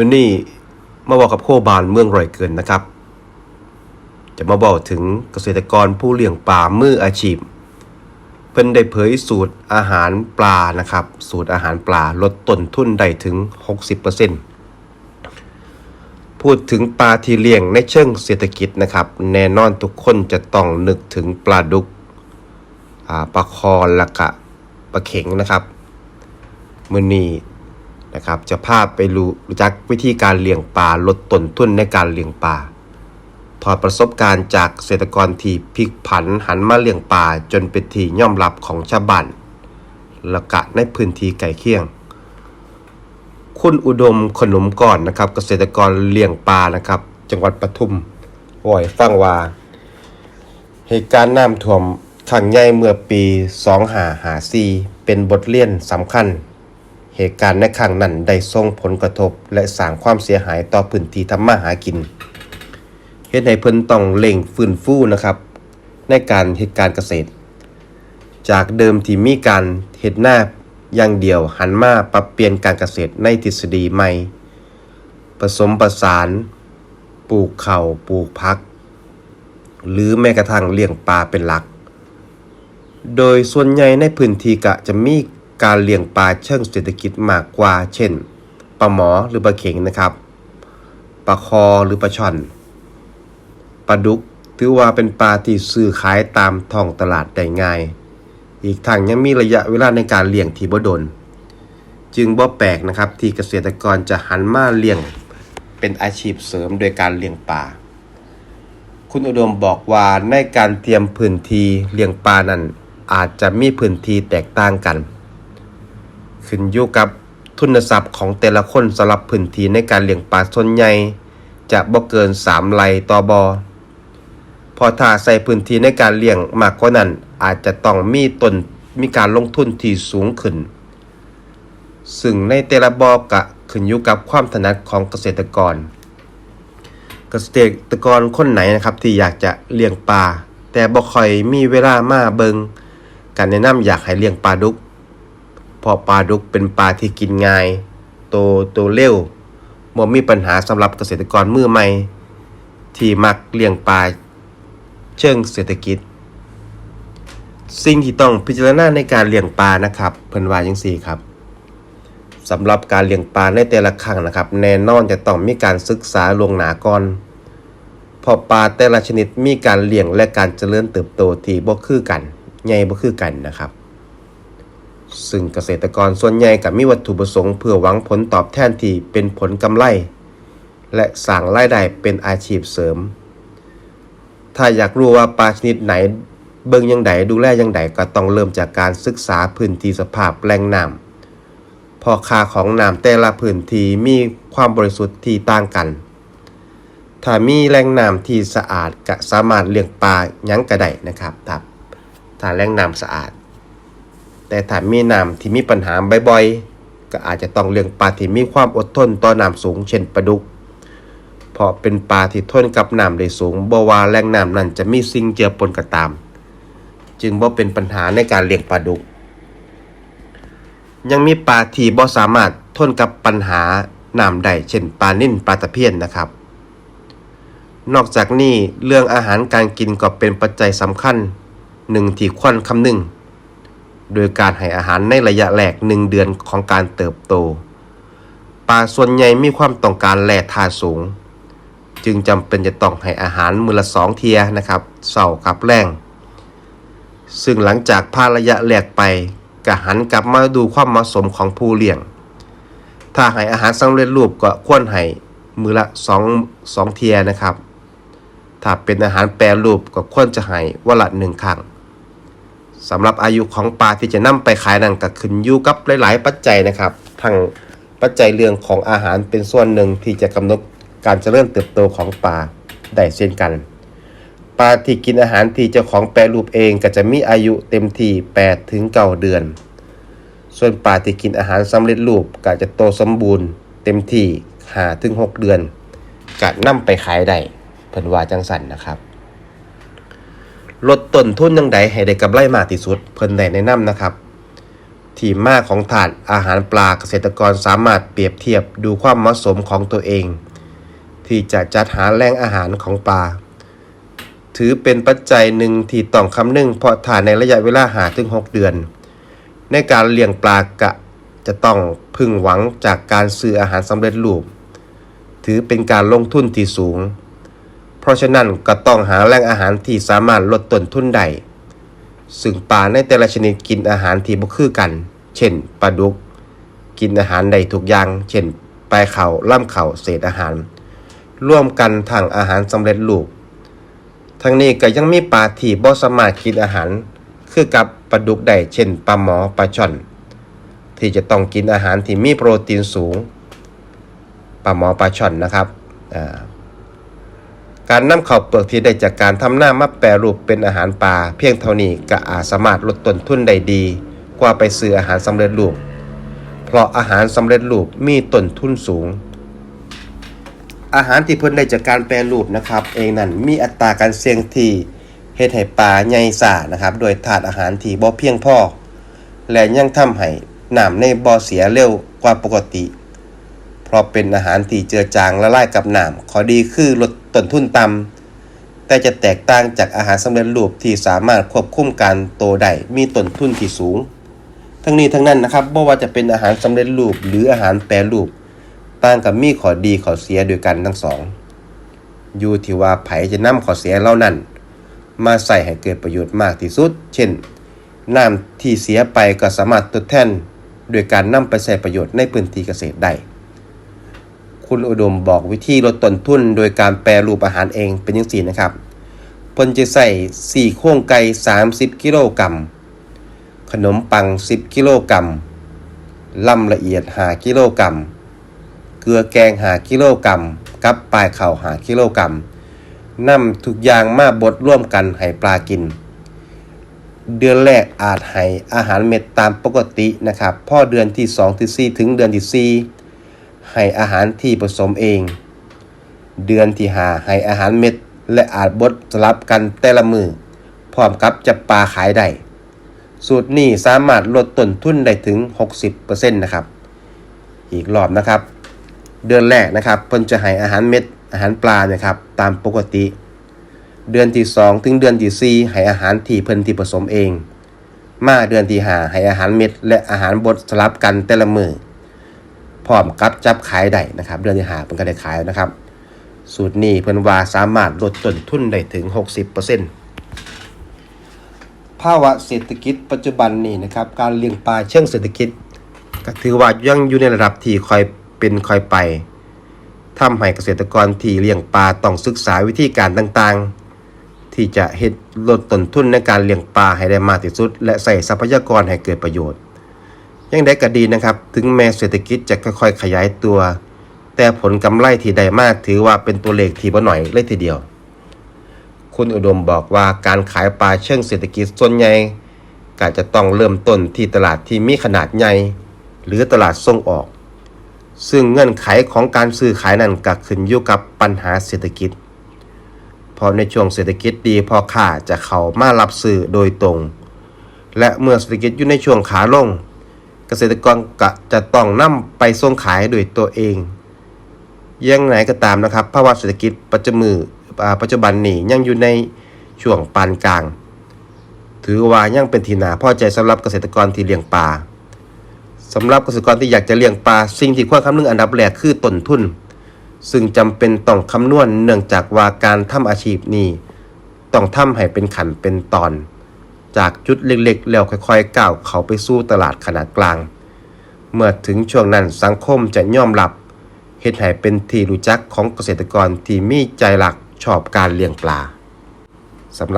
มื่อนี้มาบอกกับโคบานเมืองร่อยเกินนะครับ จะมาบอกถึงเกษตรกรผู้เลี้ยงปลามืออาชีพเพิ่นได้เผยสูตรอาหารปลานะครับ สูตรอาหารปลาลดต้นทุนได้ถึง 60%พูดถึงปลาที่เลี้ยงในเชิงเศรษฐกิจนะครับ แน่นอนทุกคนจะต้องนึกถึงปลาดุกปลาคอละกะปลาเข็งนะครับมือนี้ นะครับจะพาไปรู้รู้จักวิธีการเลี้ยงปลาลดต้นทุนในการเลี้ยงปลาถอดประสบการณ์จากเกษตรกรที่พลิกผันหันมาเลี้ยงปลาจนเป็นที่ยอมรับของชาวบ้านและกะในพื้นที่ใกล้เคียง คุณอุดมขนมก่อนนะครับ เกษตรกรเลี้ยงปลานะครับ จังหวัดปทุมวอยฟังว่า เหตุการณ์น้ำท่วมครั้งใหญ่เมื่อปี 2554เป็นบทเรียนสำคัญ เหตุการณ์ในครั้งนั้นได้ส่งผลกระทบ และสร้างความเสียหายต่อพื้นที่ทำมาหากินเฮ็ดให้เพิ่นต้องเร่งฟื้นฟูนะครับ ในการเฮ็ดการเกษตร จากเดิมที่มีการเฮ็ดหน้าอย่างเดียวหันมาปรับเปลี่ยนการเกษตรในทฤษฎีใหม่ ผสมประสาน ปลูกเข้าปลูกผัก หรือแม้กระทั่งเลี้ยงปลาเป็นหลัก โดยส่วนใหญ่ในพื้นที่กะจะมี การเลี้ยงปลาเชิงเศรษฐกิจมากกว่า เช่นปลาหมอหรือปลาเข็งนะครับปลาคอหรือปลาช่อนปลาดุกถือว่าเป็นปลาที่ซื้อขายตามท้องตลาดได้ง่าย อีกทั้งยังมีระยะเวลาในการเลี้ยงที่บ่ดน จึงบ่แปลกนะครับที่เกษตรกรจะหันมาเลี้ยงเป็นอาชีพเสริมโดยการเลี้ยงปลา คุณอุดมบอกว่าในการเตรียมพื้นที่เลี้ยงปลานั้นอาจจะมีพื้นที่แตกต่างกัน ขึ้นอยู่กับทุนทรัพย์ของแต่ละคนสำหรับพื้นที่ในการเลี้ยงปลาส่วนใหญ่จะบ่เกิน 3 ไร่ต่อบอพอถ้าใส่พื้นที่ในการเลี้ยงมากกว่านั้น อาจจะต้องมีต้นมีการลงทุนที่สูงขึ้น ซึ่งในแต่ละบอกะขึ้นอยู่กับความถนัดของเกษตรกร เกษตรกรคนไหนนะครับที่อยากจะเลี้ยงปลาแต่บ่ค่อยมีเวลามาเบิงการแนะนำอยากให้เลี้ยงปลาดุก พราะปลาดุกเป็นปลาที่กินง่าย โตโตเร็วบ่มีปัญหาสำหรับเกษตรกรมือใหม่ ที่มักเลี้ยงปลาเชิงเศรษฐกิจ สิ่งที่ต้องพิจารณาในการเลี้ยงปลานะครับ เพิ่นว่าจังซี่ครับสำหรับการเลี้ยงปลาในแต่ละครั้งนะครับ แน่นอนจะต้องมีการศึกษาลวงหนาก่อนพอปลาแต่ละชนิดมีการเลี้ยงและการเจริญเติบโตที่บ่คือกัน ใหญ่บ่คือกันนะครับ ซึ่งเกษตรกรส่วนใหญ่กับมีวัตถุประสงค์เพื่อหวังผลตอบแทนที่เป็นผลกำไร และสร้างรายได้เป็นอาชีพเสริม ถ้าอยากรู้ว่าปลาชนิดไหน เบิ่งยังไดดูแลยังไดก็ต้องเริ่มจากการศึกษาพื้นที่สภาพแหล่งน้ำพอค่าของน้ำแต่ละพื้นที่มีความบริสุทธิ์ที่ต่างกัน ถ้ามีแหล่งน้ำที่สะอาดก็สามารถเลี้ยงปลายังก็ได้นะครับถ้าแหล่งน้ำสะอาด แต่ถ้ามีน้ำที่มีปัญหาบ่อยๆ ก็อาจจะต้องเลี้ยงปลาที่มีความอดทนต่อน้ำสูง เช่นปลาดุก เพราะเป็นปลาที่ทนกับน้ำได้สูงบ่ว่าแหล่งน้ำนั้นจะมีสิ่งเจือปนก็ตาม จึงบ่เป็นปัญหาในการเลี้ยงปลาดุก ยังมีปลาที่บ่สามารถทนกับปัญหาน้ำได้เช่นปลานิ่นปลาตะเพียนนะครับนอกจากนี้เรื่องอาหารการกินก็เป็นปัจจัยสำคัญหนึ่งที่ควรคำนึง โดยการให้อาหารในระยะแรกหนึ่งเดือนของการเติบโต ปลาส่วนใหญ่มีความต้องการแร่ธาตุสูง จึงจำเป็นจะต้องให้อาหารมือละสองเทียนะครับเสาร์กับแรงซึ่งหลังจากพานระยะแรกไปก็หันกลับมาดูความเหมาะสมของผู้เลี้ยง ถ้าให้อาหารสำเร็จรูปก็ควรให้มือละสองสองเทียนะครับ ถ้าเป็นอาหารแปรรูปก็ควรจะให้วันละหนึ่งครั้ง สำหรับอายุของปลาที่จะนำไปขายนั่นก็ขึ้นอยู่กับหลาย ๆ ปัจจัยนะครับทั้งปัจจัยเรื่องของอาหารเป็นส่วนหนึ่งที่จะกำหนดการเจริญเติบโตของปลาได้เช่นกันปลาที่กินอาหารที่เจ้าของแปรรูปเองก็จะมีอายุเต็มที่8ถึง9เดือน ส่วนปลาที่กินอาหารสำเร็จรูปก็จะโตสมบูรณ์ เต็มที่5ถึง6เดือนก็นำไปขายได้เพิ่นว่าจังสันนะครับ ลดต้นทุนยังใดให้ได้กำไรมากที่สุด เพิ่นได้แนะนำนะครับ ที่มาของถาดอาหารปลาเกษตรกรสามารถเปรียบเทียบดูความเหมาะสมของตัวเอง ที่จะจัดหาแหล่งอาหารของปลา ถือเป็นปัจจัยหนึ่งที่ต้องคำนึงเพราะถ่านในระยะเวลาหาถึง 6 เดือน ในการเลี้ยงปลากะจะต้องพึงหวังจากการซื้ออาหารสำเร็จรูป ถือเป็นการลงทุนที่สูง ราะฉะนั้นก็ต้องหาแหล่งอาหารที่สามารถลดต้นทุนได้ซึ่งปลาในแต่ละชนิดกินอาหารที่บ่คือกัน เช่นปลาดุก กินอาหารได้ทุกอย่าง เช่นปลายเข่าล่ำเข่าเศษอาหาร ร่วมกันทางอาหารสำเร็จรูป ทั้งนี้ก็ยังมีปลาที่บ่สามารถกินอาหาร คือกับปลาดุกได้เช่นปลาหมอปลาช่อน ที่จะต้องกินอาหารที่มีโปรตีนสูงปลาหมอปลาช่อนนะครับอ่า การนำข้าวเปลือกที่ได้จากการทำหน้ามาแปรรูปเป็นอาหารปลาเพียงเท่านี้ก็อาจสามารถลดต้นทุนได้ดี กว่าไปซื้ออาหารสำเร็จรูป เพราะอาหารสำเร็จรูปมีต้นทุนสูง อาหารที่เพิ่นได้จากการแปรรูปนะครับ เองนั้นมีอัตราการเสี่ยงที่เฮ็ดให้ปลาใหญ่ซ่านะครับ โดยถาดอาหารที่บ่เพียงพอและยังทำให้น้ำในบ่อเสียเร็วกว่าปกติ เพราะเป็นอาหารที่เจือจางละลายกับน้ำข้อดีคือลด ต้นทุนต่ำแต่จะแตกต่างจากอาหารสำเร็จรูปที่สามารถควบคุมการโตได้มีต้นทุนที่สูง ทั้งนี้ทั้งนั้นนะครับบ่ว่าจะเป็นอาหารสำเร็จรูปหรืออาหารแปรรูป ต่างกับมีข้อดีข้อเสียด้วยกันทั้งสองอยู่ที่ว่าไผจะนำข้อเสียเหล่านั้น มาใส่ให้เกิดประโยชน์มากที่สุด เช่นน้ำที่เสียไปก็สามารถทดแทนโดยการนำไปใช้ประโยชน์ในพื้นที่เกษตรได้ คุณอุดมบอกวิธีลดต้นทุนโดยการแปรรูปอาหารเองเป็นอย่างสี่นะครับเพิ่นจะใส่4โครงไก่ 30 กิโลกรัมขนมปัง 10 กิโลกรัมลำละเอียด5กิโลกรัมเกลือแกง5กิโลกรัมกับปลายเข่า5กิโลกรัมนำทุกอย่างมาบดร่วมกันให้ปลากิน เดือนแรกอาจให้อาหารเม็ดตามปกตินะครับ พอเดือนที่ 2 ที่ 4 ถึงเดือนที่ 4 ให้อาหารที่ผสมเอง เดือนที่หาให้อาหารเม็ด และอาจบดสลับกันแต่ละมือพร้อมกับจะปลาขายได้ สูตรนี้สามารถลดต้นทุนได้ถึง 60%นะครับ อีกรอบนะครับ เดือนแรกนะครับเพิ่นจะให้อาหารเม็ดอาหารปลานะครับตามปกติ เดือนที่ 2 ถึงเดือนที่4ให้อาหารที่เพิ่นที่ผสมเอง มาเดือนที่5ให้อาหารเม็ด และอาหารบดสลับกันแต่ละมือ พร้อมกับจับขายได้นะครับ เดือนที่หาเพิ่นก็ได้ขายนะครับ สูตรนี้เพิ่นว่าสามารถลดต้นทุนได้ถึง 60%ภาวะเศรษฐกิจปัจจุบันนี้นะครับ การเลี้ยงปลาเชิงเศรษฐกิจ ก็ถือว่ายังอยู่ในระดับที่คอยเป็นคอยไปทำให้เกษตรกรที่เลี้ยงปลาต้องศึกษาวิธีการต่างๆที่จะเฮ็ดลดต้นทุนในการเลี้ยงปลาให้ได้มากที่สุด และใส่ทรัพยากรให้เกิดประโยชน์ ยังได้ก็ดีนะครับ ถึงแม้เศรษฐกิจจะค่อยๆ ขยายตัว แต่ผลกำไรที่ได้มากถือว่าเป็นตัวเลขที่บ่หน่อยเลยทีเดียว คุณอุดมบอกว่าการขายปลาเชิงเศรษฐกิจส่วนใหญ่ก็จะต้องเริ่มต้นที่ตลาดที่มีขนาดใหญ่ หรือตลาดส่งออก ซึ่งเงื่อนไขของการซื้อขายนั้นก็ขึ้นอยู่กับปัญหาเศรษฐกิจเพราะในช่วงเศรษฐกิจดีพอค้าจะเข้ามารับซื้อโดยตรง และเมื่อเศรษฐกิจอยู่ในช่วงขาลง เกษตรกรก็จะต้องนำไปส่งขายโดยตัวเอง ยังไงก็ตามนะครับภาวะเศรษฐกิจปัจจุบันปัจจุบันนี้ยังอยู่ในช่วงปานกลาง ถือว่ายังเป็นที่นาพอใจสำหรับเกษตรกรที่เลี้ยงปลาสำหรับเกษตรกรที่อยากจะเลี้ยงปลาสิ่งที่ควรคำนึงอันดับแรกคือต้นทุน ซึ่งจำเป็นต้องคำนวณเนื่องจากว่าการทำอาชีพนี้ต้องทำให้เป็นขันเป็นตอน จากจุดเล็กๆ แล้วค่อยๆก้าวเขาไปสู่ตลาดขนาดกลาง เมื่อถึงช่วงนั้นสังคมจะยอมรับเฮ็ดให้เป็นที่รู้จักของเกษตรกรที่มีใจหลักชอบการเลี้ยงปลาสำหรับ